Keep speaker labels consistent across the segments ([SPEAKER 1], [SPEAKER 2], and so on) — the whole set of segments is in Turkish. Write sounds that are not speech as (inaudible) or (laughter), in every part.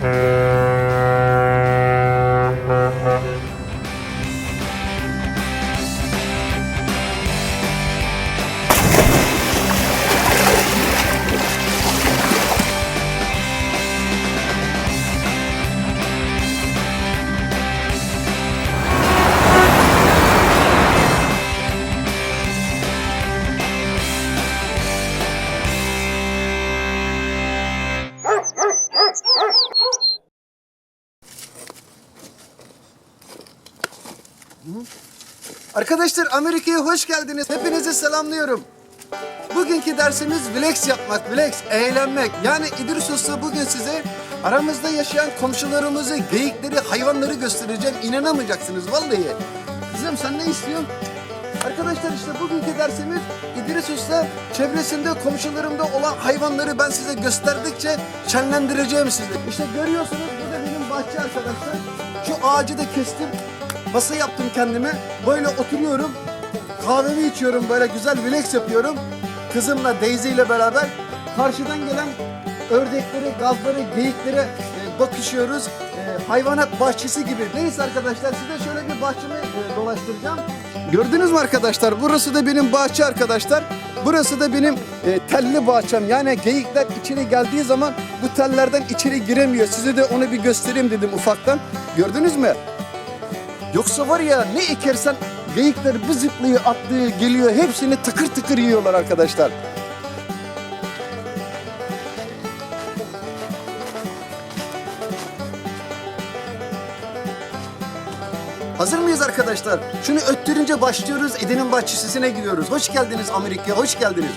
[SPEAKER 1] Mm-hmm. Arkadaşlar Amerika'ya hoş geldiniz. Hepinizi selamlıyorum. Bugünkü dersimiz flex yapmak, flex, eğlenmek. Yani İdris Usta bugün size aramızda yaşayan komşularımızı, geyikleri, hayvanları göstereceğim. İnanamayacaksınız vallahi. Kızım sen ne istiyorsun? Arkadaşlar işte bugünkü dersimiz İdris Usta çevresinde komşularımda olan hayvanları ben size gösterdikçe şenlendireceğim sizi. İşte görüyorsunuz bu da benim bahçe arkadaşlar. Şu ağacı da kestim. Masa yaptım kendime. Böyle oturuyorum. Kahvemi içiyorum böyle güzel relax yapıyorum. Kızımla Daisy ile beraber karşıdan gelen ördekleri, gazları, geyiklere bakışıyoruz. E, hayvanat bahçesi gibi. Neyse arkadaşlar size şöyle bir bahçemi e, dolaştıracağım. Gördünüz mü arkadaşlar? Burası da benim bahçe arkadaşlar. Burası da benim e, telli bahçem. Yani geyikler içeri geldiği zaman bu tellerden içeri giremiyor. Size de onu bir göstereyim dedim ufaktan. Gördünüz mü? Yoksa var ya ne ekersen geyikler bir zıplıyor, atlıyor, geliyor. Hepsini tıkır tıkır yiyorlar arkadaşlar. Hazır mıyız arkadaşlar? Şunu öttürünce başlıyoruz. Eden'in bahçesine gidiyoruz. Hoş geldiniz Amerika'ya, hoş geldiniz.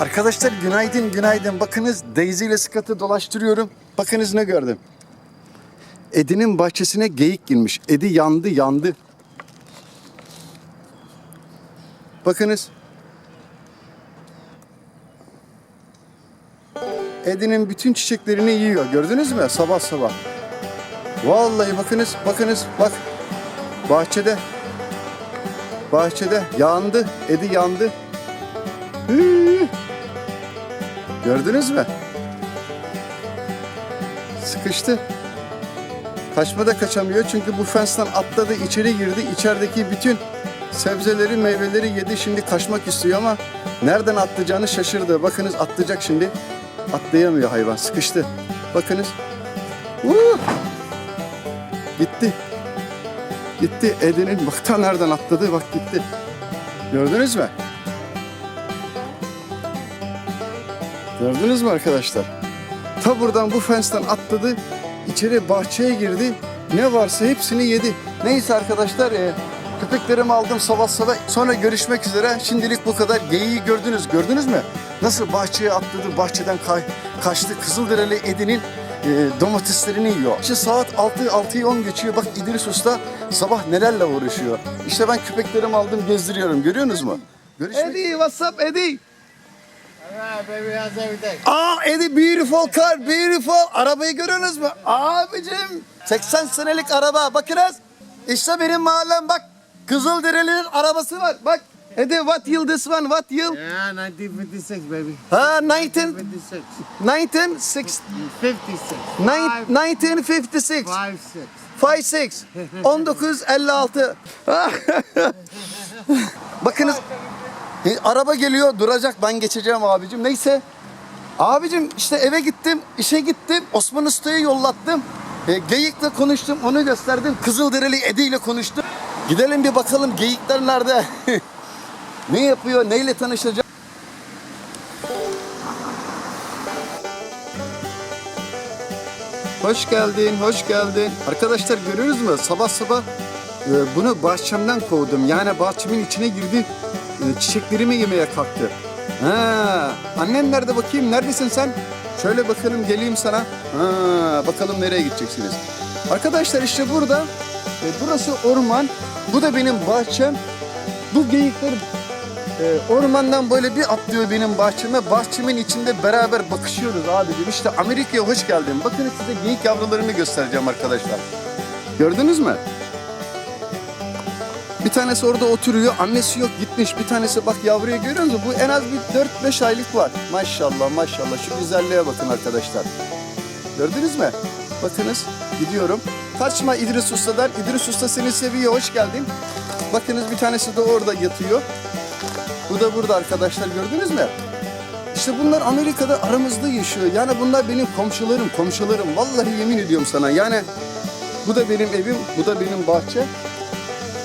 [SPEAKER 1] Arkadaşlar günaydın, günaydın. Bakınız Daisy ile Scott'ı dolaştırıyorum. Bakınız ne gördüm. Edi'nin bahçesine geyik girmiş. Edi yandı, yandı. Bakınız. Edi'nin bütün çiçeklerini yiyor. Gördünüz mü? Sabah sabah. Vallahi bakınız, bakınız, bak. Bahçede. Bahçede yandı. Edi yandı. Hıı. Gördünüz mü? Sıkıştı. Kaçma da kaçamıyor çünkü bu fensten atladı, içeri girdi. İçerideki bütün sebzeleri, meyveleri yedi. Şimdi kaçmak istiyor ama nereden atlayacağını şaşırdı. Bakınız atlayacak şimdi. Atlayamıyor hayvan, sıkıştı. Bakınız. Uh! Gitti. Gitti. Eden'in bak ta nereden atladı bak gitti. Gördünüz mü? Gördünüz mü arkadaşlar? Ta buradan bu fensten atladı. İçeri bahçeye girdi. Ne varsa hepsini yedi. Neyse arkadaşlar e, köpeklerimi aldım sabah sabah. Sonra görüşmek üzere. Şimdilik bu kadar. Geyiği gördünüz. Gördünüz mü? Nasıl bahçeye atladı. Bahçeden kay, kaçtı. Kızılderili Edi'nin e, domateslerini yiyor. İşte saat 6 6'yı 10 geçiyor. Bak İdris Usta sabah nelerle uğraşıyor. İşte ben köpeklerimi aldım gezdiriyorum. Görüyorsunuz mu? Görüşmek Eddie, what's up Eddie? Aa Eddie beautiful car, beautiful. Arabayı görüyorsunuz mu? Abicim 80 senelik araba. Bakınız. İşte benim mahallem bak. Kızılderili'nin arabası var. Bak. Eddie what yıl this one? What yıl?
[SPEAKER 2] Yeah, 1956, baby.
[SPEAKER 1] Ha 19
[SPEAKER 2] 56.
[SPEAKER 1] 1956.
[SPEAKER 2] 56.
[SPEAKER 1] Nine- 1956.
[SPEAKER 2] 56.
[SPEAKER 1] 56 1956 Bakınız e, araba geliyor duracak. Ben geçeceğim abicim. Neyse. Abicim işte eve gittim işe gittim. Osman Usta'yı yollattım. E, Geyik'le konuştum onu gösterdim. Kızılderili Edi ile konuştum. Gidelim bir bakalım geyikler nerede? (laughs) Ne yapıyor neyle tanışacak? Hoş geldin, hoş geldin. Arkadaşlar görüyorsunuz mu? Sabah sabah e, bunu bahçemden kovdum. Yani bahçemin içine girdi. E, çiçeklerimi yemeye kalktı. Ha, annen nerede bakayım? Neredesin sen? Şöyle bakalım geleyim sana. Ha, bakalım nereye gideceksiniz. Arkadaşlar işte burada. e, burası orman. Bu da benim bahçem. Bu geyikler ee, ormandan böyle bir atlıyor benim bahçeme. Bahçemin içinde beraber bakışıyoruz abicim. İşte Amerika'ya hoş geldin. Bakın size geyik yavrularını göstereceğim arkadaşlar. Gördünüz mü? Bir tanesi orada oturuyor. Annesi yok gitmiş. Bir tanesi bak yavruyu görüyor musun? Bu en az bir 4-5 aylık var. Maşallah maşallah. Şu güzelliğe bakın arkadaşlar. Gördünüz mü? Bakınız gidiyorum. Kaçma İdris Usta'dan. İdris Usta seni seviyor. Hoş geldin. Bakınız bir tanesi de orada yatıyor. Bu da burada arkadaşlar gördünüz mü? İşte bunlar Amerika'da aramızda yaşıyor. Yani bunlar benim komşularım, komşularım. Vallahi yemin ediyorum sana. Yani bu da benim evim, bu da benim bahçe.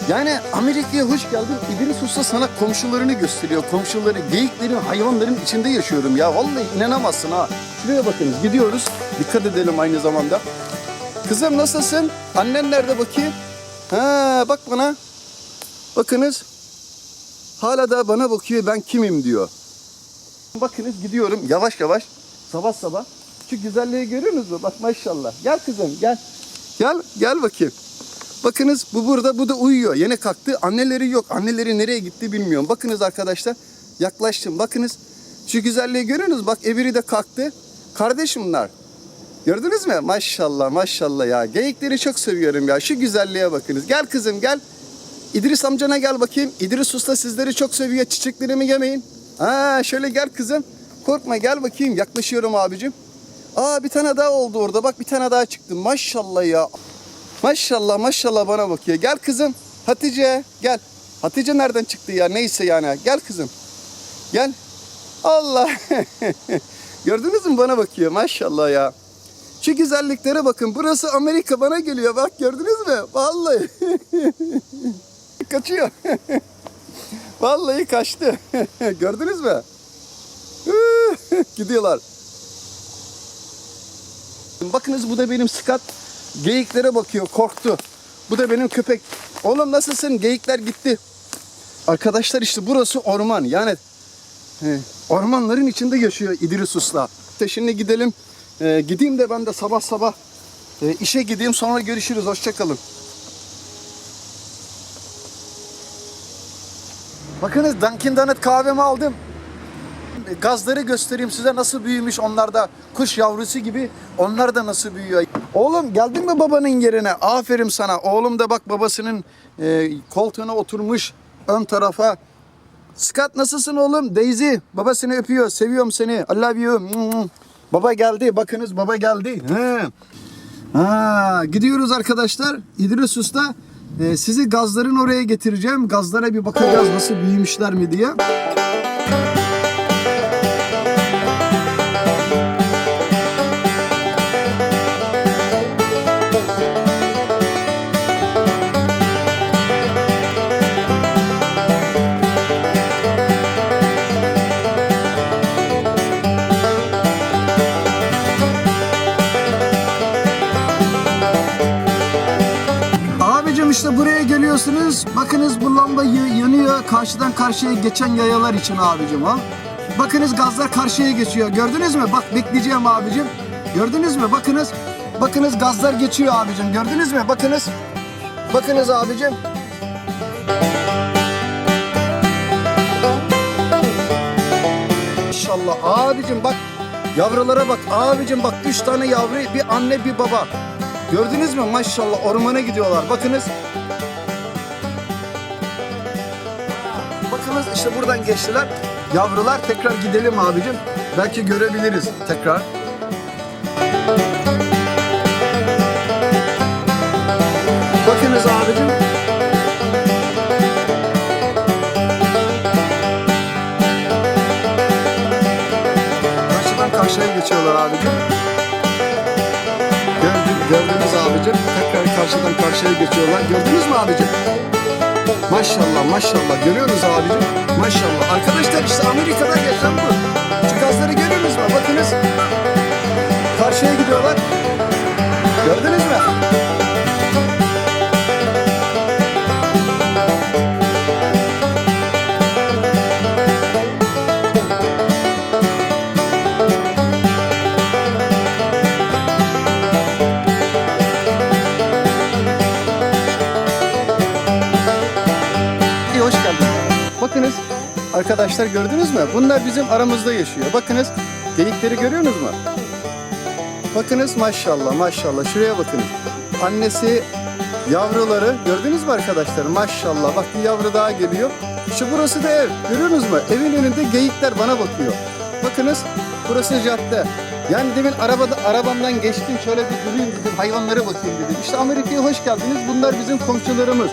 [SPEAKER 1] Yani Amerika'ya hoş geldin. İdris Usta sana komşularını gösteriyor. Komşuları, geyiklerin, hayvanların içinde yaşıyorum ya. Vallahi inanamazsın ha. Şuraya bakınız gidiyoruz. Dikkat edelim aynı zamanda. Kızım nasılsın? Annen nerede bakayım? Ha bak bana. Bakınız. Hala da bana bakıyor ben kimim diyor. Bakınız gidiyorum yavaş yavaş. Sabah sabah. Şu güzelliği görüyorsunuz mu? Bak maşallah. Gel kızım gel. Gel gel bakayım. Bakınız bu burada bu da uyuyor. Yine kalktı. Anneleri yok. Anneleri nereye gitti bilmiyorum. Bakınız arkadaşlar. Yaklaştım. Bakınız. Şu güzelliği görüyorsunuz. Bak ebiri de kalktı. Kardeşim bunlar. Gördünüz mü? Maşallah maşallah ya. Geyikleri çok seviyorum ya. Şu güzelliğe bakınız. Gel kızım gel. İdris amcana gel bakayım. İdris Usta sizleri çok seviyor. Çiçeklerimi yemeyin. Ha şöyle gel kızım. Korkma gel bakayım. Yaklaşıyorum abicim. Aa bir tane daha oldu orada. Bak bir tane daha çıktı. Maşallah ya. Maşallah maşallah bana bakıyor. Gel kızım. Hatice gel. Hatice nereden çıktı ya? Neyse yani. Gel kızım. Gel. Allah. (laughs) Gördünüz mü bana bakıyor. Maşallah ya. Şu güzelliklere bakın. Burası Amerika bana geliyor. Bak gördünüz mü? Vallahi. (laughs) Kaçıyor. (laughs) Vallahi kaçtı. gördünüz mü? Gidiyorlar. Bakınız bu da benim Scott. Geyiklere bakıyor korktu. Bu da benim köpek. Oğlum nasılsın? Geyikler gitti. Arkadaşlar işte burası orman. Yani e, ormanların içinde yaşıyor İdris Usta. İşte şimdi gidelim. E, gideyim de ben de sabah sabah e, işe gideyim. Sonra görüşürüz. Hoşçakalın. Bakınız Dunkin Donut kahvemi aldım. Gazları göstereyim size nasıl büyümüş onlar da kuş yavrusu gibi onlar da nasıl büyüyor. Oğlum geldin mi babanın yerine? Aferin sana. Oğlum da bak babasının e, koltuğuna oturmuş ön tarafa. Scott nasılsın oğlum? Daisy baba seni öpüyor. Seviyorum seni. I love you. Baba geldi. Bakınız baba geldi. He. Ha, gidiyoruz arkadaşlar. İdris Usta e, sizi gazların oraya getireceğim. Gazlara bir bakacağız nasıl büyümüşler mi diye. Buraya geliyorsunuz. Bakınız bu lamba yanıyor. Karşıdan karşıya geçen yayalar için abicim ha. Bakınız gazlar karşıya geçiyor. Gördünüz mü? Bak bekleyeceğim abicim. Gördünüz mü? Bakınız. Bakınız gazlar geçiyor abicim. Gördünüz mü? Bakınız. Bakınız abicim. İnşallah abicim bak yavrulara bak abicim bak üç tane yavru bir anne bir baba. Gördünüz mü maşallah ormana gidiyorlar bakınız. Bakınız işte buradan geçtiler. Yavrular tekrar gidelim abicim. Belki görebiliriz tekrar. Bakınız abicim. Karşıdan karşıya geçiyorlar abicim. Gördün, gördünüz abicim. Tekrar karşıdan karşıya geçiyorlar. Gördünüz mü abicim? Maşallah maşallah. Görüyoruz abicim. Maşallah. Arkadaşlar işte Amerika'da yaşam bu. Şu gazları görüyorsunuz mu? Bakınız. Karşıya gidiyorlar. Gördünüz mü? Arkadaşlar gördünüz mü? Bunlar bizim aramızda yaşıyor. Bakınız geyikleri görüyorsunuz mu? Bakınız maşallah maşallah şuraya bakın. Annesi Yavruları gördünüz mü arkadaşlar? Maşallah bak bir yavru daha geliyor. İşte burası da ev. Görüyorsunuz mu? Evin önünde geyikler bana bakıyor. Bakınız burası cadde. Yani demin arabada arabamdan geçtim şöyle bir durayım dedim hayvanlara bakayım dedim. İşte Amerika'ya hoş geldiniz. Bunlar bizim komşularımız.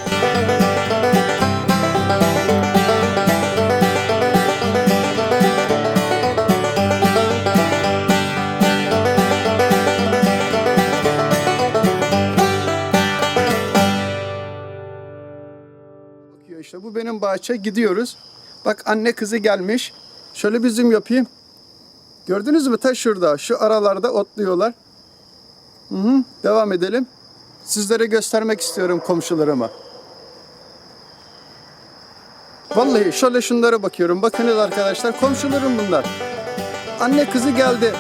[SPEAKER 1] İşte. Bu benim bahçe gidiyoruz. Bak anne kızı gelmiş. Şöyle bir zoom yapayım. Gördünüz mü? Ta şurada. Şu aralarda otluyorlar. Hı hı. Devam edelim. Sizlere göstermek istiyorum komşularıma. Vallahi şöyle şunlara bakıyorum. Bakınız arkadaşlar. Komşularım bunlar. Anne kızı geldi.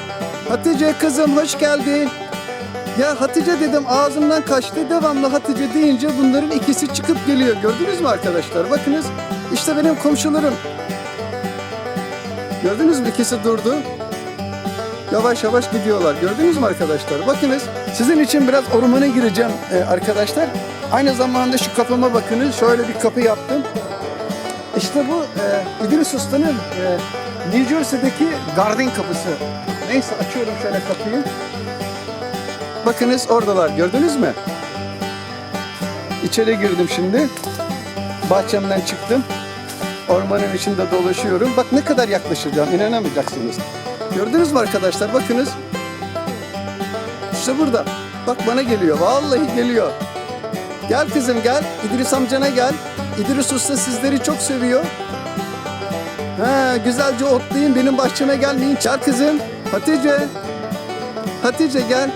[SPEAKER 1] Hatice kızım hoş geldin. Ya Hatice dedim ağzımdan kaçtı. Devamlı Hatice deyince bunların ikisi çıkıp geliyor. Gördünüz mü arkadaşlar? Bakınız işte benim komşularım. Gördünüz mü? İkisi durdu. Yavaş yavaş gidiyorlar. Gördünüz mü arkadaşlar? Bakınız sizin için biraz ormana gireceğim e, arkadaşlar. Aynı zamanda şu kapıma bakınız. Şöyle bir kapı yaptım. İşte bu e, İdris Usta'nın e, New Jersey'deki garden kapısı. Neyse açıyorum şöyle kapıyı. Bakınız oradalar gördünüz mü? İçeri girdim şimdi. Bahçemden çıktım. Ormanın içinde dolaşıyorum. Bak ne kadar yaklaşacağım inanamayacaksınız. Gördünüz mü arkadaşlar bakınız. İşte burada. Bak bana geliyor. Vallahi geliyor. Gel kızım gel. İdris amcana gel. İdris Usta sizleri çok seviyor. Ha, güzelce otlayın benim bahçeme gelmeyin. Çal kızım. Hatice. Hatice gel.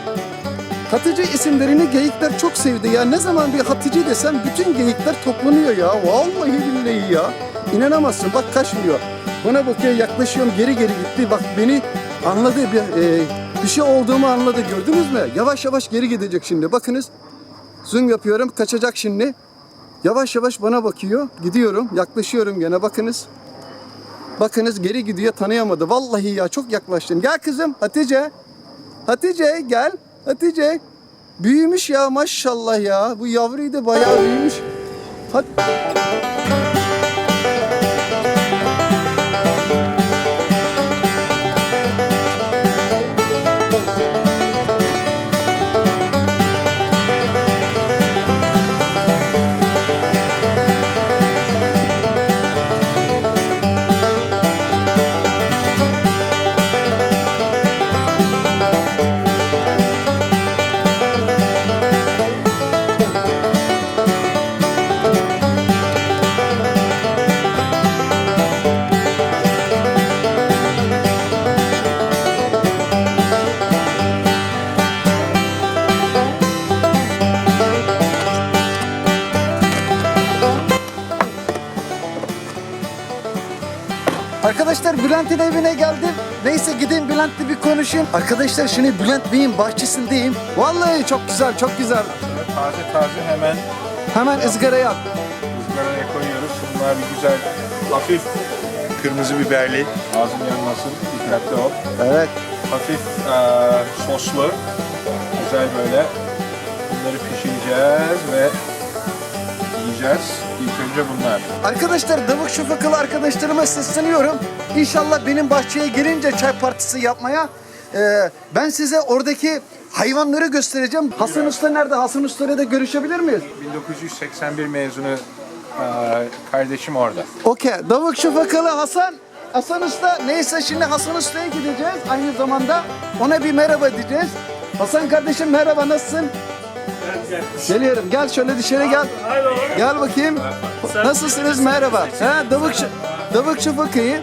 [SPEAKER 1] Hatice isimlerini geyikler çok sevdi ya. Ne zaman bir Hatice desem bütün geyikler toplanıyor ya. Vallahi billahi ya. İnanamazsın bak kaçmıyor. Bana bakıyor yaklaşıyorum geri geri gitti. Bak beni anladı bir, e, bir şey olduğumu anladı gördünüz mü? Yavaş yavaş geri gidecek şimdi bakınız. Zoom yapıyorum kaçacak şimdi. Yavaş yavaş bana bakıyor. Gidiyorum yaklaşıyorum gene bakınız. Bakınız geri gidiyor tanıyamadı. Vallahi ya çok yaklaştım. Gel kızım Hatice. Hatice gel. Hatice. Büyümüş ya maşallah ya. Bu yavruyu da bayağı büyümüş. Hadi. Arkadaşlar Bülent'in evine geldim. Neyse gidin Bülent'le bir konuşayım. Arkadaşlar şimdi Bülent Bey'in bahçesindeyim. Vallahi çok güzel, çok güzel.
[SPEAKER 3] Taze taze hemen
[SPEAKER 1] Hemen ızgara yap.
[SPEAKER 3] ızgaraya koyuyoruz. Bunlar bir güzel hafif kırmızı biberli. Ağzın yanmasın. Dikkatli ol.
[SPEAKER 1] Evet.
[SPEAKER 3] Hafif eee, soslu. Güzel böyle. Bunları pişireceğiz ve yiyeceğiz. Önce bunlar.
[SPEAKER 1] Arkadaşlar Davuk Şafakalı arkadaşlarıma sesleniyorum. İnşallah benim bahçeye gelince çay partisi yapmaya e, ben size oradaki hayvanları göstereceğim. Hasan Usta nerede? Hasan Usta'yla da görüşebilir miyiz?
[SPEAKER 3] 1981 mezunu eee, kardeşim orada.
[SPEAKER 1] Okey. Davuk Şafakalı Hasan. Hasan Usta. Neyse şimdi Hasan Usta'ya gideceğiz. Aynı zamanda ona bir merhaba diyeceğiz. Hasan kardeşim merhaba nasılsın? Geliyorum. Gel şöyle dışarı gel. Gel bakayım. Nasılsınız? Merhaba. Ha, Davuk, Davuk Şafakayı.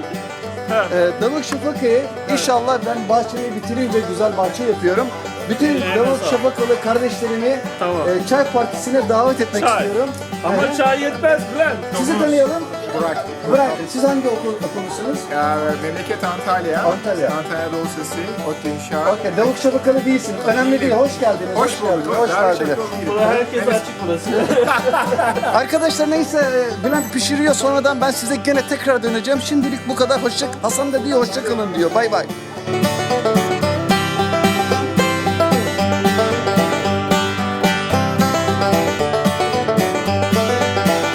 [SPEAKER 1] Ee, Davuk Şafakayı. İnşallah ben bahçeyi bitirince güzel bahçe yapıyorum. Bütün Davuk Şafakalı kardeşlerimi
[SPEAKER 4] Tamam.
[SPEAKER 1] e, çay partisine davet etmek
[SPEAKER 4] Çay.
[SPEAKER 1] istiyorum.
[SPEAKER 4] Ama
[SPEAKER 1] Evet.
[SPEAKER 4] çay yetmez Bülent.
[SPEAKER 1] Sizi tanıyalım.
[SPEAKER 3] Burak.
[SPEAKER 1] Bırak. Siz hangi okul okulusunuz?
[SPEAKER 5] Ya, memleket Antalya.
[SPEAKER 1] Antalya.
[SPEAKER 5] Antalya Doğu Sesi, ODTÜ İnşaat.
[SPEAKER 1] Okey. Davuk Şafakalı değilsin. Önemli değil. Hoş geldiniz.
[SPEAKER 5] Hoş bulduk.
[SPEAKER 1] geldiniz, Hoş geldiniz.
[SPEAKER 4] herkes açık burası. (laughs)
[SPEAKER 1] Arkadaşlar neyse e, Bülent pişiriyor sonradan ben size gene tekrar döneceğim. Şimdilik bu kadar hoşça Hasan da diyor hoşça kalın diyor. Bay bay.